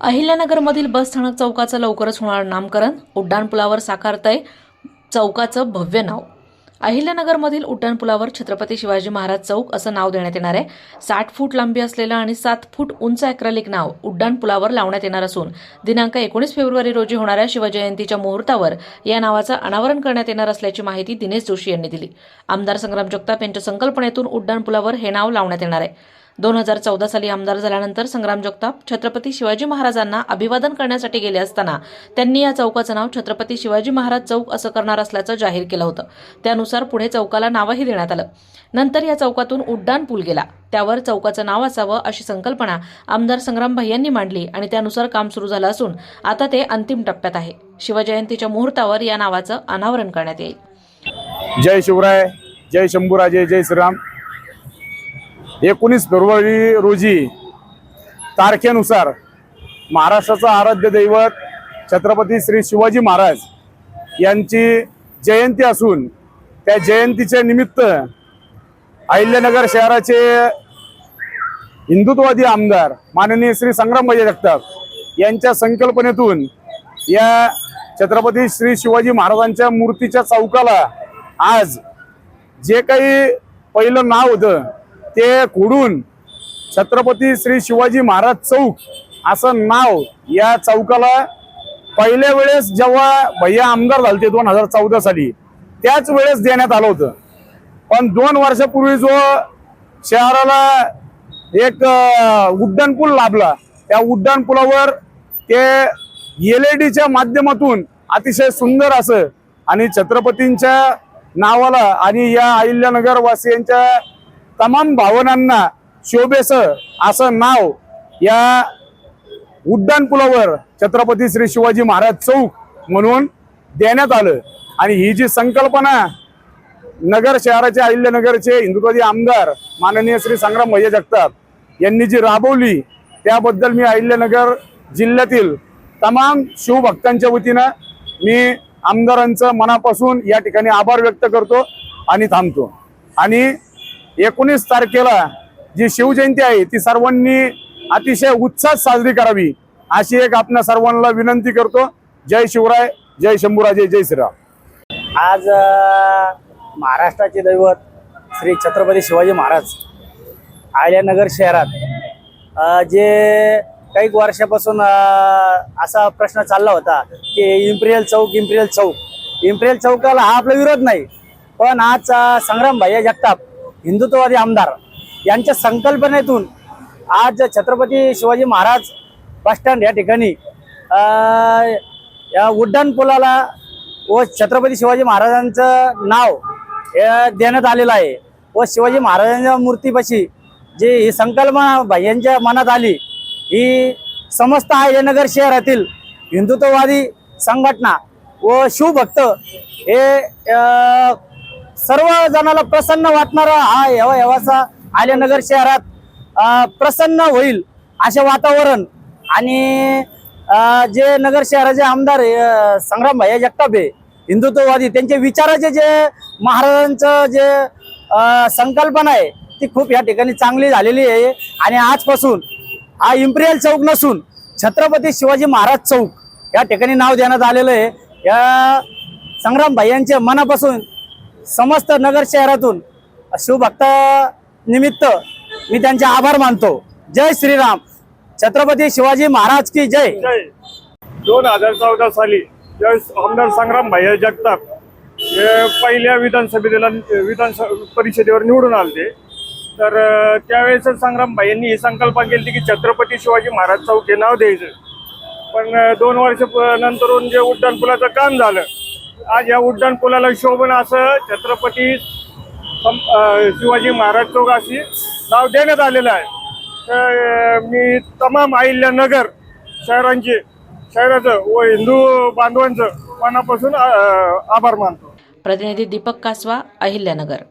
अहिल्यानगरमधील बस स्थानक चौकाचं लवकरच होणार नामकरण. उड्डाणपुलावर साकारतंय चौकाचं भव्य नाव. अहिल्यानगरमधील उड्डाणपुलावर छत्रपती शिवाजी महाराज चौक असं नाव देण्यात येणार आहे. साठ फूट लांबी असलेलं आणि सात फूट उंच अॅक्रॅलिक नाव उड्डाणपुलावर लावण्यात येणार असून दिनांक एकोणीस फेब्रुवारी रोजी होणाऱ्या शिवजयंतीच्या मुहूर्तावर या नावाचं अनावरण करण्यात येणार असल्याची माहिती दिनेश जोशी यांनी दिली. आमदार संग्राम जगताप यांच्या संकल्पनेतून उड्डाणपुलावर हे नाव लावण्यात येणार आहे. दोन हजार चौदा साली आमदार झाल्यानंतर संग्राम जगताप छत्रपती शिवाजी महाराजांना अभिवादन करण्यासाठी गेले असताना त्यांनी या चौकाचं नाव छत्रपती शिवाजी महाराज चौक असं करणार असल्याचं जाहीर केलं होतं. त्यानुसार पुढे चौकाला नावही देण्यात आलं. नंतर या चौकातून उड्डाण पूल गेला. त्यावर चौकाचं नाव असावं अशी संकल्पना आमदार संग्राम यांनी मांडली आणि त्यानुसार काम सुरू झालं असून आता ते अंतिम टप्प्यात आहे. शिवजयंतीच्या मुहूर्तावर या नावाचं अनावरण करण्यात येईल. जय शिवराय जय शंभूराजे जय श्रीराम. एकोणीस फेब्रुवारी रोजी तारखेनुसार महाराष्ट्राचं आराध्य दैवत छत्रपती श्री शिवाजी महाराज यांची जयंती असून त्या जयंतीच्या निमित्त अहिल्यानगर शहराचे हिंदुत्ववादी आमदार माननीय श्री संग्रामबाई जगताप यांच्या संकल्पनेतून या छत्रपती श्री शिवाजी महाराजांच्या मूर्तीच्या चौकाला आज जे काही पहिलं नाव होतं ते खोडून छत्रपती श्री शिवाजी महाराज चौक असं नाव या चौकाला पहिल्या वेळेस जेव्हा भैया आमदार झाले दोन हजार चौदा साली त्याच वेळेस देण्यात आलं होतं. पण दोन वर्षापूर्वी जो शहराला एक उड्डाणपूल लाभला त्या उड्डाणपुलावर ते एल ई डीच्या माध्यमातून अतिशय सुंदर असं आणि छत्रपतींच्या नावाला आणि या अहिल्यानगर वासियांच्या तमाम भावनांना शोभेस असं नाव या उड्डाणपुलावर छत्रपती श्री शिवाजी महाराज चौक म्हणून देण्यात आलं. आणि ही जी संकल्पना नगर शहराचे अहिल्यानगरचे हिंदुत्वादी आमदार माननीय श्री संग्राम भैया जगताप यांनी जी राबवली त्याबद्दल मी अहिल्यानगर जिल्ह्यातील तमाम शिवभक्तांच्या वतीनं मी आमदारांचं मनापासून या ठिकाणी आभार व्यक्त करतो आणि थांबतो. आणि एकोणीस तारखेला जी शिवजयंती आहे ती सर्वांनी अतिशय उत्साहात साजरी करावी अशी एक आपण सर्वांना विनंती करतो. जय शिवराय जय शंभूराजे जय श्रीराम. आज महाराष्ट्राचे दैवत श्री छत्रपती शिवाजी महाराज आल्यानगर शहरात जे काही वर्षापासून असा प्रश्न चालला होता की imperial Chowk imperial Chowk. Imperial चौकाला हा आपला विरोध नाही. पण आज संग्राम भाई जगताप हिंदुत्ववादी आमदार यांच्या संकल्पनेतून आज छत्रपती शिवाजी महाराज बसस्टँड या ठिकाणी या उड्डाण पुलाला व छत्रपती शिवाजी महाराजांचं नाव देण्यात आलेलं आहे. व शिवाजी महाराजांच्या मूर्तीपाशी जी ही संकल्पना भैयांच्या मनात आली ही समस्त अहिल्यानगर शहरातील हिंदुत्ववादी संघटना व शिवभक्त हे सर्व जणाला प्रसन्न वाटणारा हा यवा यवाचा आल्यानगर शहरात प्रसन्न होईल असे वातावरण. आणि जे नगर शहराचे आमदार संग्राम भैया जगताप हिंदुत्ववादी त्यांचे विचाराचे जे महाराजांचं जे संकल्पना आहे ती खूप या ठिकाणी चांगली झालेली आहे. आणि आजपासून हा इम्पिरियल चौक नसून छत्रपती शिवाजी महाराज चौक या ठिकाणी नाव देण्यात आलेलं आहे. या संग्राम यांच्या मनापासून समस्त नगर शहरातून शिवभक्त निमित्त मी त्यांचे आभार मानतो. जय श्रीराम. छत्रपती शिवाजी महाराज की जय. जय. दोन हजार चौदा साली आमदार संग्राम भैया जगताप हे पहिल्या विधानसभेला विधान परिषदेवर निवडून आले. तर त्यावेळेस संग्राम भाईंनी ही संकल्पना केली की छत्रपती शिवाजी महाराज चौक हे नाव द्यायचं. पण दोन वर्ष नंतरून जे उड्डाणपुलाचं काम झालं आज या उड्डाणपुलाला शोभन असं छत्रपती शिवाजी महाराज चौक अशी नाव देण्यात आलेलं आहे. तर मी तमाम अहिल्यानगर शहरांचे शहराचं व हिंदू बांधवांचं मनापासून आभार मानतो. प्रतिनिधी दीपक कासवा अहिल्यानगर.